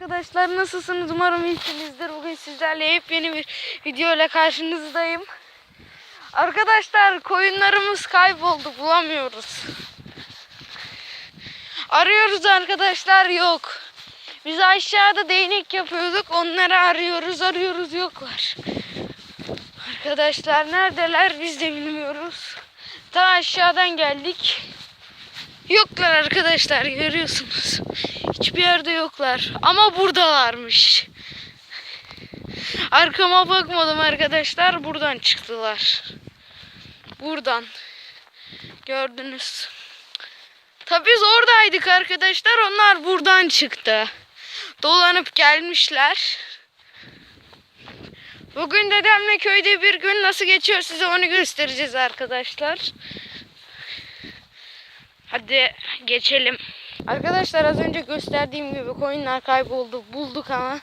Arkadaşlar nasılsınız? Umarım iyisinizdir. Bugün sizlerle yepyeni bir video ile karşınızdayım. Arkadaşlar koyunlarımız kayboldu. Bulamıyoruz. Arıyoruz arkadaşlar yok. Biz aşağıda değnek yapıyorduk. Onları arıyoruz arıyoruz yoklar. Arkadaşlar neredeler biz de bilmiyoruz. Ta aşağıdan geldik. Yoklar arkadaşlar görüyorsunuz. Hiçbir yerde yoklar. Ama buradalarmış. Arkama bakmadım arkadaşlar. Buradan çıktılar. Buradan. Gördünüz. Tabii biz oradaydık arkadaşlar. Onlar buradan çıktı. Dolanıp gelmişler. Bugün dedemle köyde bir gün nasıl geçiyor size onu göstereceğiz arkadaşlar. Hadi geçelim. Arkadaşlar az önce gösterdiğim gibi koyunlar kayboldu. Bulduk ama.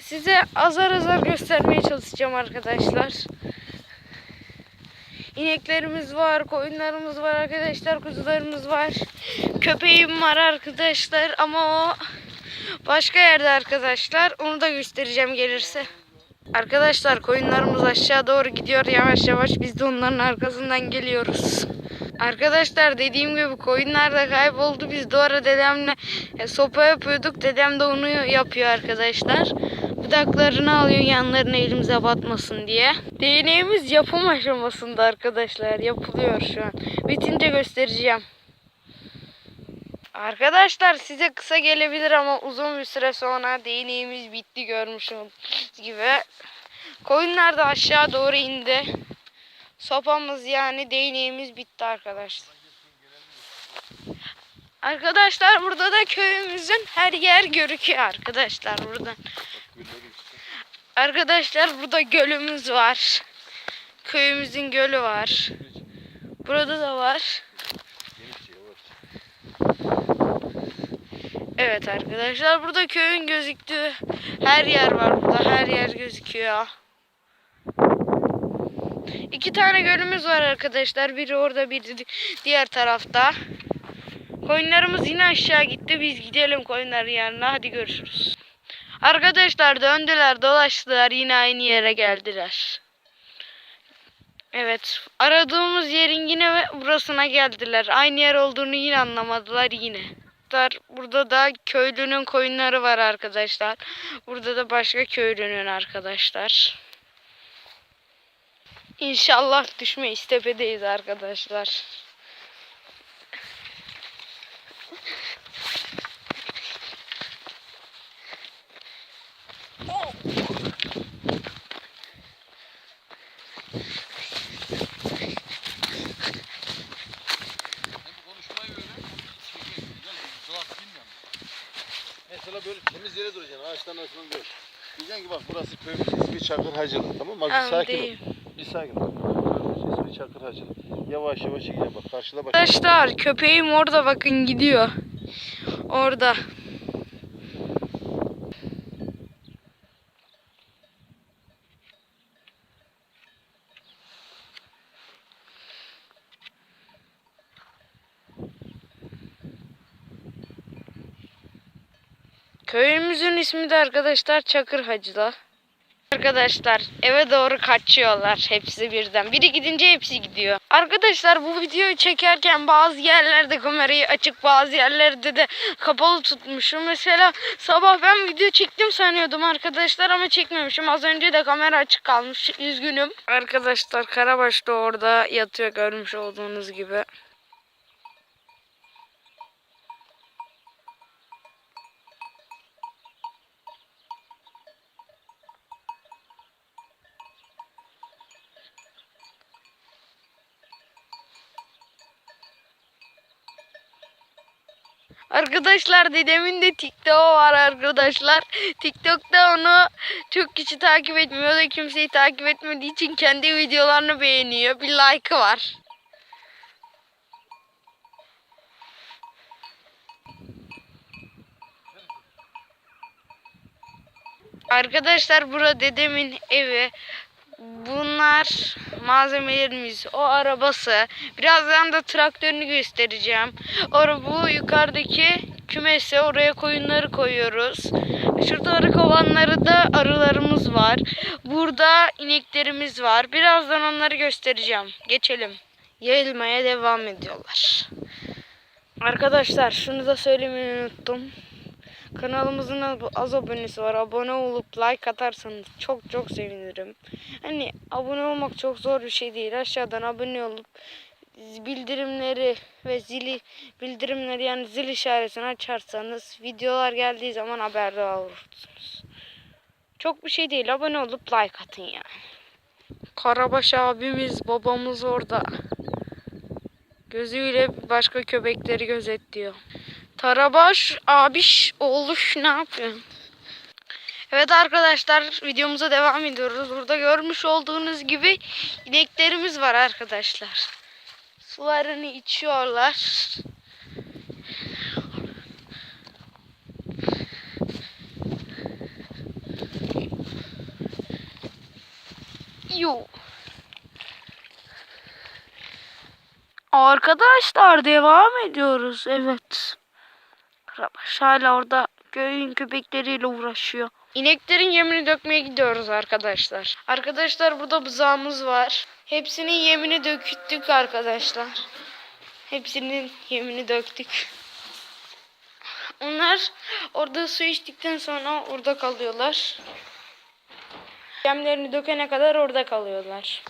Size azar azar göstermeye çalışacağım arkadaşlar. İneklerimiz var, koyunlarımız var arkadaşlar, kuzularımız var. Köpeğim var arkadaşlar ama o başka yerde arkadaşlar. Onu da göstereceğim gelirse. Arkadaşlar koyunlarımız aşağı doğru gidiyor yavaş yavaş. Biz de onların arkasından geliyoruz. Arkadaşlar dediğim gibi koyunlar da kayboldu. Biz de orada dedemle e, sopa yapıyorduk. Dedem de onu yapıyor arkadaşlar. Budaklarını alıyor yanlarına elimize batmasın diye. Değneğimiz yapım aşamasında arkadaşlar. Yapılıyor şu an. Bitince göstereceğim. Arkadaşlar size kısa gelebilir ama uzun bir süre sonra değneğimiz bitti görmüş olduğunuz gibi. Koyunlar da aşağı doğru indi. Sopamız yani değneğimiz bitti arkadaşlar. Arkadaşlar burada da köyümüzün her yer görüküyor arkadaşlar buradan. Arkadaşlar burada gölümüz var. Köyümüzün gölü var. Burada da var. Evet arkadaşlar burada köyün gözüktüğü her yer var burada. Her yer gözüküyor. İki tane gölümüz var arkadaşlar. Biri orada biri di- diğer tarafta. Koyunlarımız yine aşağı gitti. Biz gidelim koyunların yanına. Hadi görüşürüz. Arkadaşlar döndüler dolaştılar. Yine aynı yere geldiler. Evet. Aradığımız yerin yine burasına geldiler. Aynı yer olduğunu yine anlamadılar yine. Burada da köylünün koyunları var arkadaşlar. Burada da başka köylünün arkadaşlar. İnşallah düşmeyiz tepedeyiz arkadaşlar. Mesela böyle temiz yere duracaksın. Ağaçların arasından dur. Diyeceksin ki bak burası köyümüz ismi Çakır Hacılı. Tamam mı? Bir sakin ol. Bir sakin ismi Çakır Hacılı. Yavaş yavaş gideceksin bak karşıda bak. Arkadaşlar köpeğim orada bakın gidiyor. Orada. Köyümüzün ismi de arkadaşlar Çakır Hacıla. Arkadaşlar eve doğru kaçıyorlar hepsi birden. Biri gidince hepsi gidiyor. Arkadaşlar bu videoyu çekerken bazı yerlerde kamerayı açık bazı yerlerde de kapalı tutmuşum. Mesela sabah ben video çektim sanıyordum arkadaşlar ama çekmemişim. Az önce de kamera açık kalmış. Üzgünüm. Arkadaşlar Karabaş da orada yatıyor görmüş olduğunuz gibi. Arkadaşlar dedemin de TikTok'u var arkadaşlar. TikTok'ta onu çok kişi takip etmiyor da kimseyi takip etmediği için kendi videolarını beğeniyor. Bir like'ı var. Arkadaşlar burada dedemin evi. Bunlar malzemelerimiz. O arabası. Birazdan da traktörünü göstereceğim. O bu yukarıdaki kümese oraya koyunları koyuyoruz. Şurada arı kovanları da arılarımız var. Burada ineklerimiz var. Birazdan onları göstereceğim. Geçelim. Yayılmaya devam ediyorlar. Arkadaşlar şunu da söylemeyi unuttum. Kanalımızın az- abonesi var. Abone olup like atarsanız çok çok sevinirim. Hani abone olmak çok zor bir şey değil. Aşağıdan abone olup bildirimleri ve zili bildirimleri yani zil işaretini açarsanız videolar geldiği zaman haberdar olursunuz. Çok bir şey değil. Abone olup like atın yani. Karabaş abimiz, babamız orada. Gözüyle başka köpekleri gözetliyor. Tarabaş abiş oğluş ne yapıyorsun? Evet arkadaşlar videomuza devam ediyoruz. Burada görmüş olduğunuz gibi ineklerimiz var arkadaşlar. Sularını içiyorlar. Yo. Arkadaşlar devam ediyoruz. Evet. Karabaş hala orada köyün köpekleriyle uğraşıyor. İneklerin yemini dökmeye gidiyoruz arkadaşlar. Arkadaşlar burada buzağımız var. Hepsinin yemini döktük arkadaşlar. Hepsinin yemini döktük. Onlar orada su içtikten sonra orada kalıyorlar. Yemlerini dökene kadar orada kalıyorlar.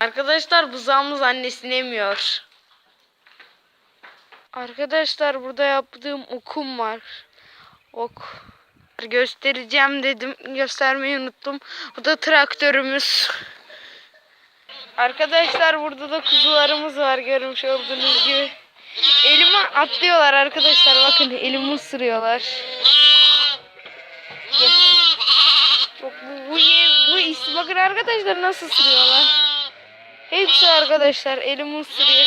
Arkadaşlar buzağımız annesini emiyor. Arkadaşlar burada yaptığım okum var. Ok. Göstereceğim dedim. Göstermeyi unuttum. Bu da traktörümüz. Arkadaşlar burada da kuzularımız var görmüş olduğunuz gibi. Elime atlıyorlar arkadaşlar. Bakın elimi ısırıyorlar. Çok bu, bu, bu is- bakın arkadaşlar nasıl ısırıyorlar. Hepsi arkadaşlar elimi ısırıyor.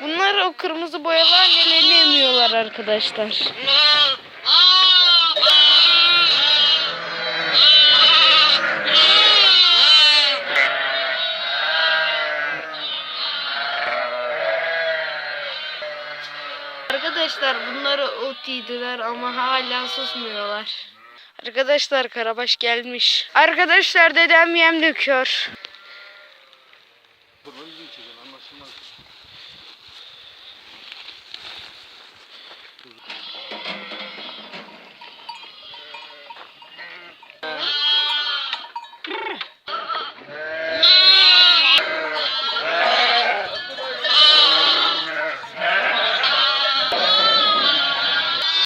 Bunlar o kırmızı boyalı annelerini emiyorlar arkadaşlar. Arkadaşlar bunları ot yediler ama hala susmuyorlar. Arkadaşlar Karabaş gelmiş. Arkadaşlar dedem yem döküyor.